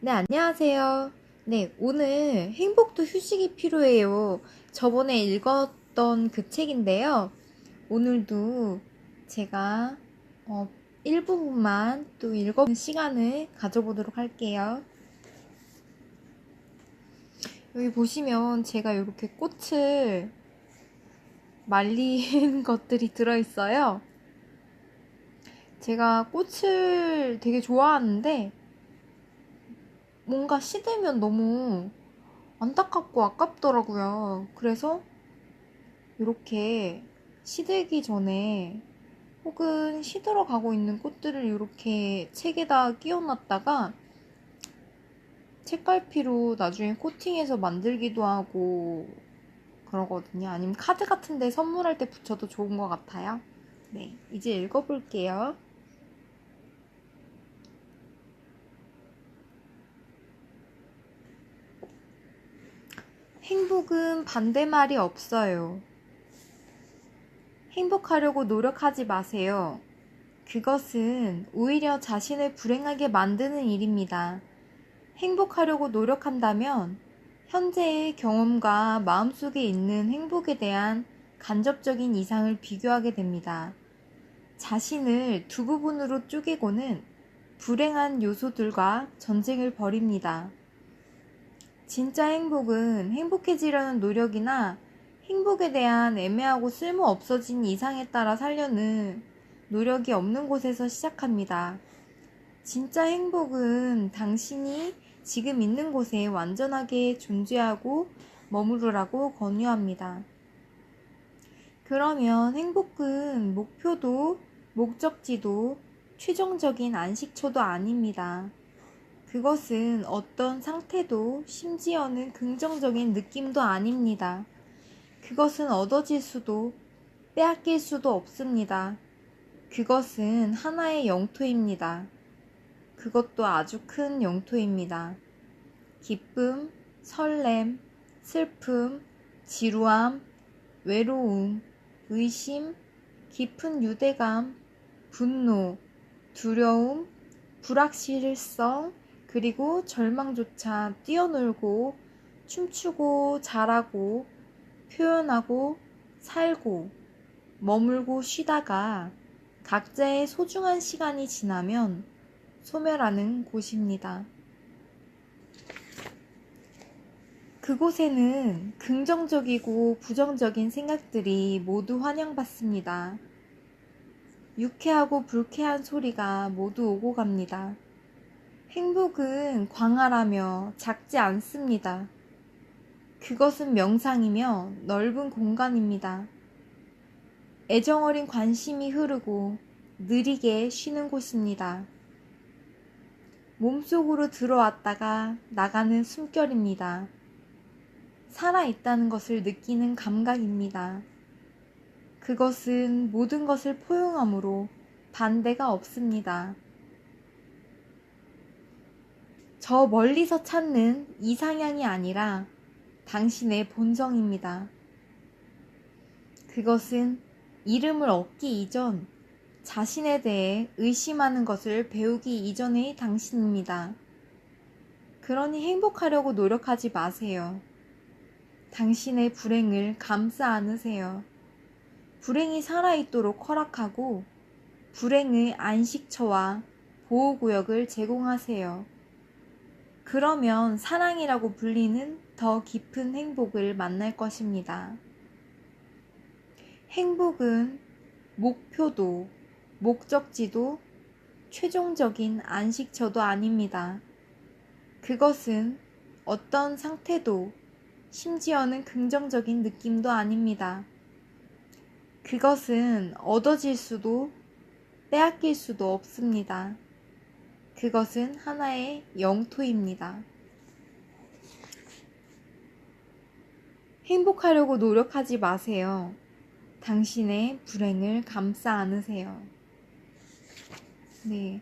네, 안녕하세요. 네, 오늘 행복도 휴식이 필요해요. 저번에 읽었던 그 책인데요. 오늘도 제가 어, 일부분만 또 읽어보는 시간을 가져보도록 할게요. 여기 보시면 제가 이렇게 꽃을 말린 것들이 들어있어요. 제가 꽃을 되게 좋아하는데 뭔가 시들면 너무 안타깝고 아깝더라고요. 그래서 이렇게 시들기 전에 혹은 시들어 가고 있는 꽃들을 이렇게 책에다 끼워놨다가 책갈피로 나중에 코팅해서 만들기도 하고 그러거든요. 아니면 카드 같은 데 선물할 때 붙여도 좋은 것 같아요. 네, 이제 읽어볼게요. 행복은 반대말이 없어요. 행복하려고 노력하지 마세요. 그것은 오히려 자신을 불행하게 만드는 일입니다. 행복하려고 노력한다면 현재의 경험과 마음속에 있는 행복에 대한 간접적인 이상을 비교하게 됩니다. 자신을 두 부분으로 쪼개고는 불행한 요소들과 전쟁을 벌입니다. 진짜 행복은 행복해지려는 노력이나 행복에 대한 애매하고 쓸모 없어진 이상에 따라 살려는 노력이 없는 곳에서 시작합니다. 진짜 행복은 당신이 지금 있는 곳에 완전하게 존재하고 머무르라고 권유합니다. 그러면 행복은 목표도 목적지도 최종적인 안식처도 아닙니다. 그것은 어떤 상태도 심지어는 긍정적인 느낌도 아닙니다. 그것은 얻어질 수도 빼앗길 수도 없습니다. 그것은 하나의 영토입니다. 그것도 아주 큰 영토입니다. 기쁨, 설렘, 슬픔, 지루함, 외로움, 의심, 깊은 유대감, 분노, 두려움, 불확실성, 그리고 절망조차 뛰어놀고 춤추고 자라고 표현하고 살고 머물고 쉬다가 각자의 소중한 시간이 지나면 소멸하는 곳입니다. 그곳에는 긍정적이고 부정적인 생각들이 모두 환영받습니다. 유쾌하고 불쾌한 소리가 모두 오고 갑니다. 행복은 광활하며 작지 않습니다. 그것은 명상이며 넓은 공간입니다. 애정어린 관심이 흐르고 느리게 쉬는 곳입니다. 몸속으로 들어왔다가 나가는 숨결입니다. 살아있다는 것을 느끼는 감각입니다. 그것은 모든 것을 포용함으로 반대가 없습니다. 저 멀리서 찾는 이상향이 아니라 당신의 본성입니다. 그것은 이름을 얻기 이전 자신에 대해 의심하는 것을 배우기 이전의 당신입니다. 그러니 행복하려고 노력하지 마세요. 당신의 불행을 감싸 안으세요. 불행이 살아있도록 허락하고 불행의 안식처와 보호구역을 제공하세요. 그러면 사랑이라고 불리는 더 깊은 행복을 만날 것입니다. 행복은 목표도, 목적지도, 최종적인 안식처도 아닙니다. 그것은 어떤 상태도 심지어는 긍정적인 느낌도 아닙니다. 그것은 얻어질 수도 빼앗길 수도 없습니다. 그것은 하나의 영토입니다. 행복하려고 노력하지 마세요. 당신의 불행을 감싸 안으세요. 네.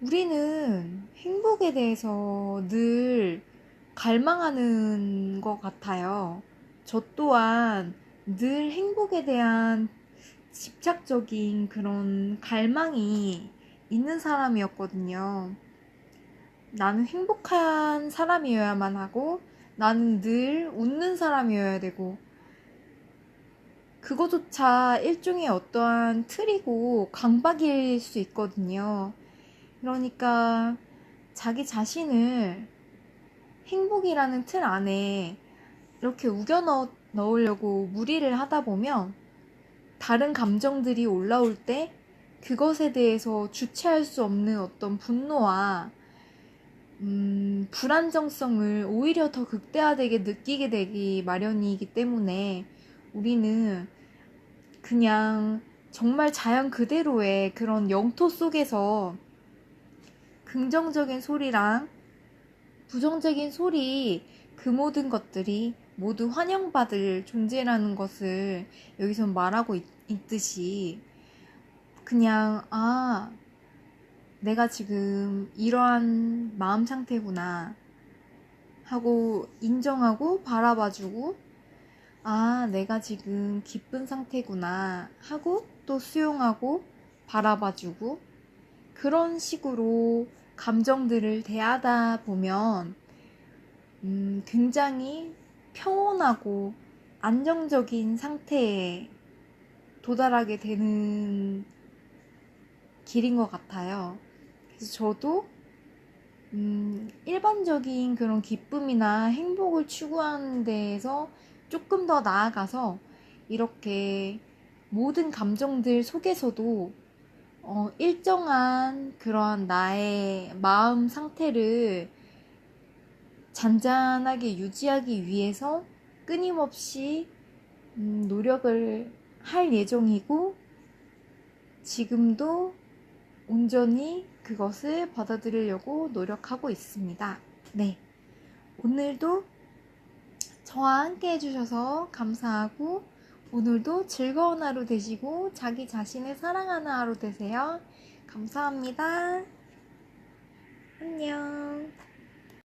우리는 행복에 대해서 늘 갈망하는 것 같아요. 저 또한 늘 행복에 대한 집착적인 그런 갈망이 있는 사람이었거든요. 나는 행복한 사람이어야만 하고 나는 늘 웃는 사람이어야 되고 그거조차 일종의 어떠한 틀이고 강박일 수 있거든요. 그러니까 자기 자신을 행복이라는 틀 안에 이렇게 우겨 넣, 넣으려고 무리를 하다 보면 다른 감정들이 올라올 때 그것에 대해서 주체할 수 없는 어떤 분노와 음, 불안정성을 오히려 더 극대화되게 느끼게 되기 마련이기 때문에 우리는 그냥 정말 자연 그대로의 그런 영토 속에서 긍정적인 소리랑 부정적인 소리 그 모든 것들이 모두 환영받을 존재라는 것을 여기서 말하고 있, 있듯이 그냥 아 내가 지금 이러한 마음 상태구나 하고 인정하고 바라봐주고 아 내가 지금 기쁜 상태구나 하고 또 수용하고 바라봐주고 그런 식으로 감정들을 대하다 보면 음, 굉장히 평온하고 안정적인 상태에 도달하게 되는 길인 것 같아요. 그래서 저도 음, 일반적인 그런 기쁨이나 행복을 추구하는 데에서 조금 더 나아가서 이렇게 모든 감정들 속에서도 어, 일정한 그러한 나의 마음 상태를 잔잔하게 유지하기 위해서 끊임없이 음, 노력을 할 예정이고 지금도 온전히 그것을 받아들이려고 노력하고 있습니다. 네. 오늘도 저와 함께 해주셔서 감사하고 오늘도 즐거운 하루 되시고 자기 자신을 사랑하는 하루 되세요. 감사합니다. 안녕.